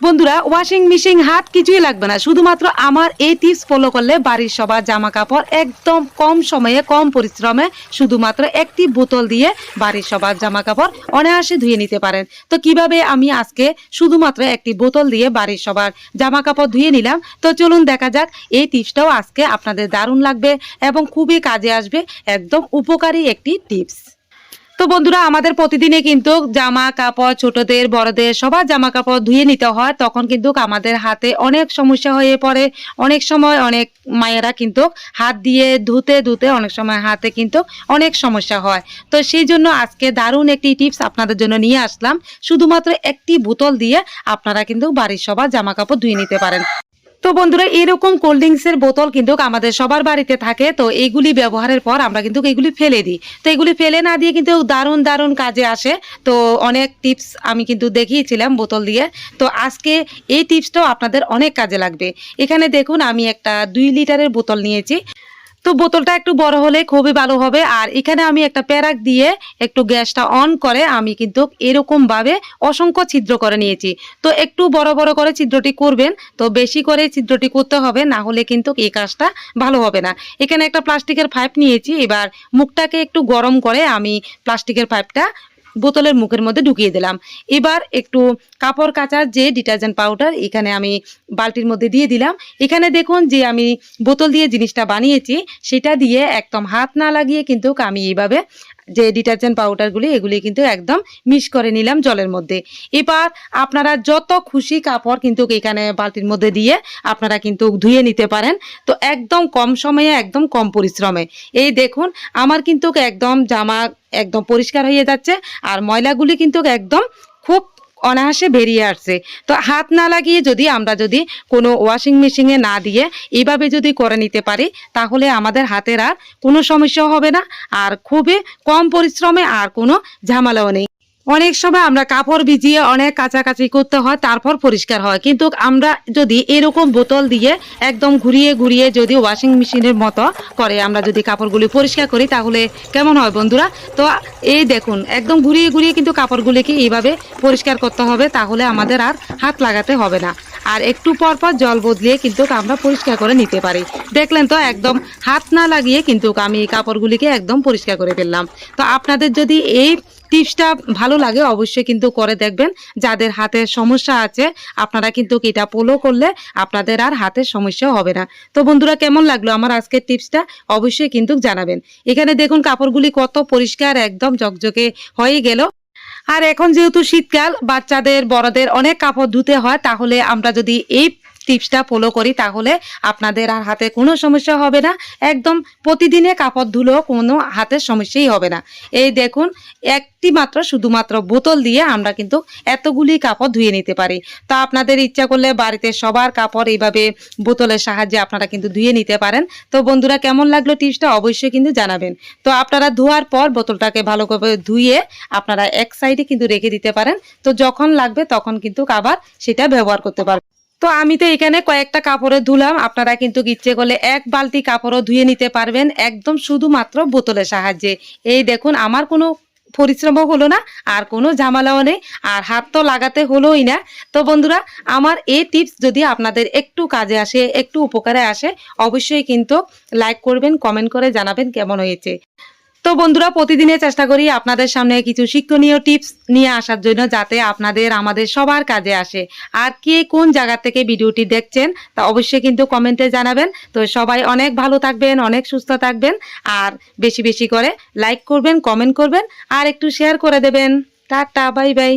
বন্ধুরা washing machine হাত কিছুই লাগবে না। শুধুমাত্র আমার এই টিপস ফলো করলে বাড়ির সবার জামা কাপড় একদম কম সময়ে, কম পরিশ্রমে শুধুমাত্র একটি বোতল দিয়ে বাড়ির সবার জামা কাপড় অনায়াসে ধুয়ে নিতে পারেন। তো কীভাবে আমি আজকে শুধুমাত্র একটি বোতল দিয়ে বাড়ির সবার জামা কাপড় ধুয়ে নিলাম? তো চলুন দেখা যাক, এই টিপসটাও আজকে আপনাদের দারুণ লাগবে এবং খুবই কাজে আসবে। একদম উপকারী একটি টিপস তো বন্ধুরা, আমাদের প্রতিদিনে কিন্তু জামা কাপড় ছোটদের, বড়দের সবার জামা কাপড় ধুয়ে নিতে হয়। তখন কিন্তু আমাদের হাতে অনেক সমস্যা হয়ে পড়ে। অনেক সময় অনেক মায়েরা কিন্তু হাত দিয়ে ধুতে ধুতে অনেক সময় হাতে কিন্তু অনেক সমস্যা হয়। তো সেই জন্য আজকে দারুণ একটি টিপস আপনাদের জন্য নিয়ে আসলাম। শুধুমাত্র একটি বোতল দিয়ে আপনারা কিন্তু বাড়ির সবার জামা কাপড় ধুয়ে নিতে পারেন। তো বন্ধুরা, এরকম কোল্ড ড্রিঙ্কসের বোতল কিন্তু আমাদের সবার বাড়িতে থাকে। তো এইগুলি ব্যবহারের পর আমরা কিন্তু এগুলি ফেলে দিই। তো এগুলি ফেলে না দিয়ে কিন্তু দারুণ দারুণ কাজে আসে। তো অনেক টিপস আমি কিন্তু দেখিয়েছিলাম বোতল দিয়ে। তো আজকে এই টিপসটাও আপনাদের অনেক কাজে লাগবে। এখানে দেখুন, আমি একটা দুই লিটারের বোতল নিয়েছি। তো বোতলটা একটু বড় হলে খুবই ভালো হবে। আর এখানে আমি একটা প্যারাক দিয়ে একটু গ্যাসটা অন করে আমি কিন্তু এরকম ভাবে অসংখ্য ছিদ্র করে নিয়েছি। তো একটু বড় বড় করে ছিদ্রটি করবেন, তো বেশি করে ছিদ্রটি করতে হবে, না হলে কিন্তু এই কাজটা ভালো হবে না। এখানে একটা প্লাস্টিকের পাইপ নিয়েছি, এবার মুখটাকে একটু গরম করে আমি প্লাস্টিকের পাইপটা বোতলের মুখের মধ্যে ঢুকিয়ে দিলাম। এবার একটু কাপড় কাচার যে ডিটারজেন্ট পাউডার, এখানে আমি বালতির মধ্যে দিয়ে দিলাম। এখানে দেখুন যে আমি বোতল দিয়ে জিনিসটা বানিয়েছি, সেটা দিয়ে একদম হাত না লাগিয়ে কিন্তু আমি এইভাবে যে ডিটারজেন্ট পাউডারগুলি এগুলি কিন্তু একদম মিক্স করে নিলাম জলের মধ্যে। এবার আপনারা যত খুশি কাপড় কিন্তু এখানে বালতির মধ্যে দিয়ে আপনারা কিন্তু ধুয়ে নিতে পারেন। তো একদম কম সময়ে, একদম কম পরিশ্রমে। এই দেখুন, আমার কিন্তু একদম জামা একদম পরিষ্কার হয়ে যাচ্ছে, আর ময়লাগুলি কিন্তু একদম খুব অনায়াসে বেরিয়ে আসছে। তো হাত না লাগিয়ে যদি আমরা যদি কোনো ওয়াশিং মেশিনে না দিয়ে এভাবে যদি করে নিতে পারি, তাহলে আমাদের হাতের আর কোনো সমস্যা হবে না। আর খুবই কম পরিশ্রমে আর কোনো ঝামেলাও নেই। অনেক সময় আমরা কাপড় ভিজিয়ে অনেক কাছাকাছি করতে হয়, তারপর পরিষ্কার হয়। কিন্তু আমরা যদি এরকম বোতল দিয়ে একদম ঘুরিয়ে ঘুরিয়ে যদি ওয়াশিং মেশিনের মতো করে আমরা যদি কাপড়গুলি পরিষ্কার করি, তাহলে কেমন হয় বন্ধুরা? তো এই দেখুন, একদম ঘুরিয়ে ঘুরিয়ে কিন্তু কাপড়গুলিকে এইভাবে পরিষ্কার করতে হবে, তাহলে আমাদের আর হাত লাগাতে হবে না। আর একটু পর পর জল বদলিয়ে কিন্তু আমরা পরিষ্কার করে নিতে পারি। দেখলেন তো একদম হাত না লাগিয়ে কিন্তু আমি এই কাপড়গুলিকে একদম পরিষ্কার করে ফেললাম। তো আপনাদের যদি এই টিপসটা ভালো লাগে অবশ্যই কিন্তু করে দেখবেন। যাদের হাতের সমস্যা আছে, আপনারা কিন্তু এটা পোলো করলে আপনাদের আর হাতের সমস্যা হবে না। তো বন্ধুরা, কেমন লাগল আমার আজকের টিপসটা? অবশ্যই কিন্তু জানাবেন। এখানে দেখুন, কাপড়গুলি কত পরিষ্কার, একদম জকজকে হয়ে গেল। আর এখন যেহেতু শীতকাল বাচ্চাদের বড়দের অনেক কাপড় ধুতে হয় তাহলে আমরা যদি এই টিপসটা ফলো করি তাহলে আপনাদের আর হাতে কোনো সমস্যা হবে না। একদম প্রতিদিনে কাপড় ধুলেও কোনো হাতের সমস্যাই হবে না। এই দেখুন, একটি মাত্র শুধুমাত্র বোতল দিয়ে আমরা কিন্তু এতগুলি কাপড় ধুয়ে নিতে পারি। তা আপনাদের ইচ্ছা করলে বাড়িতে সবার কাপড় এইভাবে বোতলের সাহায্যে আপনারা কিন্তু ধুয়ে নিতে পারেন। তো বন্ধুরা, কেমন লাগল টিপসটা অবশ্যই কিন্তু জানাবেন। তো আপনারা ধোয়ার পর বোতলটাকে ভালো করে ধুয়ে আপনারা এক সাইডে কিন্তু রেখে দিতে পারেন। তো যখন লাগবে তখন কিন্তু আবার সেটা ব্যবহার করতে পারবেন। তো আমি তো এখানে কয়েকটা কাপড়ে ধুলাম। আপনারা কিন্তু ইচ্ছে করলে এক বালতি কাপড়ও ধুয়ে নিতে পারবেন, একদম শুধুমাত্র বোতলের সাহায্যে। এই দেখুন, আমার কোনো পরিশ্রমও হলো না, আর কোনো ঝামেলাও নেই, আর হাত তো লাগাতে হলোই না। তো বন্ধুরা, আমার এই টিপস যদি আপনাদের একটু কাজে আসে, একটু উপকারে আসে, অবশ্যই কিন্তু লাইক করবেন, কমেন্ট করে জানাবেন কেমন হয়েছে। তো বন্ধুরা প্রতিদিনে চেষ্টা করি আপনাদের সামনে কিছু শিক্ষণীয় টিপস নিয়ে আসার জন্য যাতে আপনাদের, আমাদের সবার কাজে আসে। আর কে কোন জায়গা থেকে ভিডিওটি দেখছেন, তা অবশ্যই কিন্তু কমেন্টে জানাবেন। তো সবাই অনেক ভালো থাকবেন, অনেক সুস্থ থাকবেন। আর বেশি বেশি করে লাইক করবেন, কমেন্ট করবেন। আর একটু শেয়ার করে দেবেন। Tata, bye bye.